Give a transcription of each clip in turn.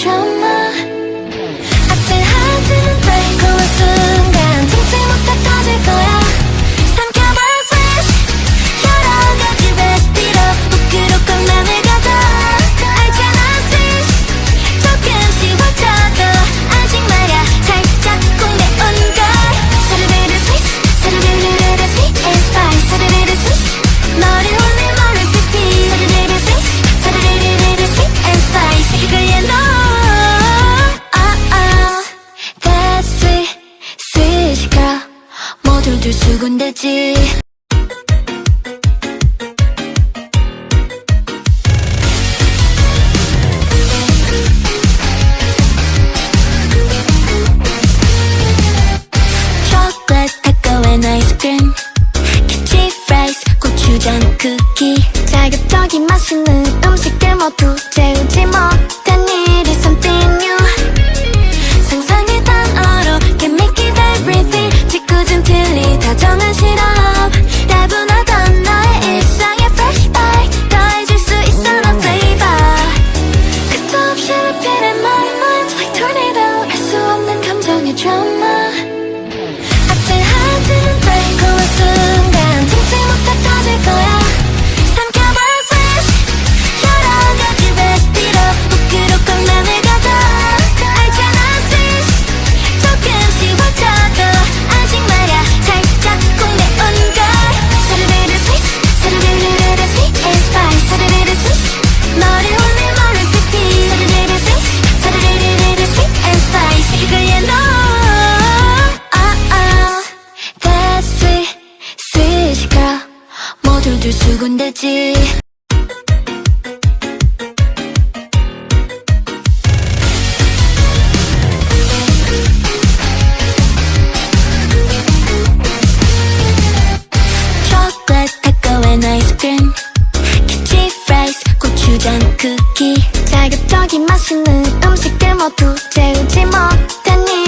什么？ 있지. 키치 프라이스, 고추장 쿠키 자극적인 맛있는 음식들 모두 재우지 뭐 누군데지? 초콜릿 타코 앤 아이스크림 키치 프라이스 고추장 쿠키. 자극적인 맛있는 음식들 모두 재우지 못하니.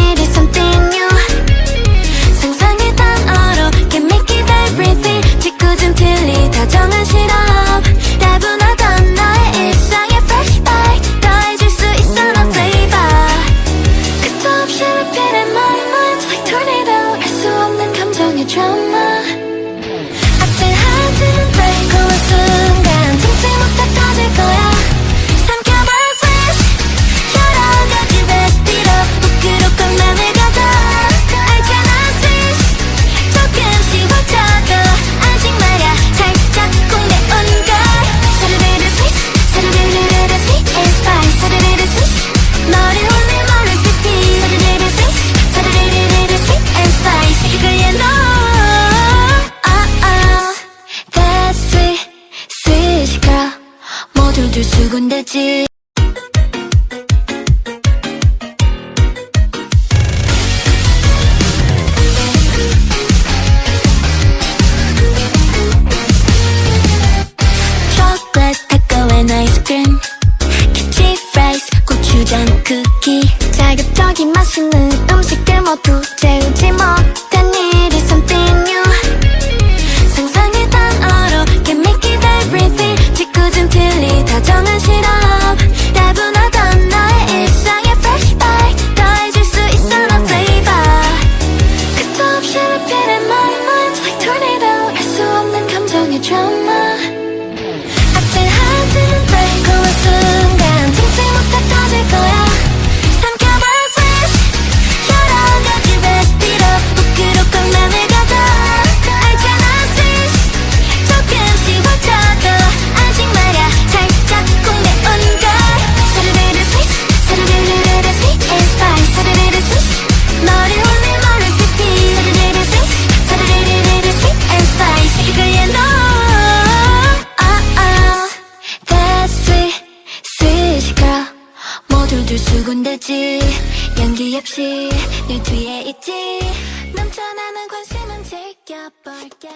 줄 수군대지. 초콜릿 타코 앤 아이스크림. 키치 프라이스 고추장 쿠키. 자극적인 맛있는 음식들 모두 재우지 못해 주수군대지. 연기 없이 늘 뒤에 있지. 넘쳐나는 관심은 지켜볼게.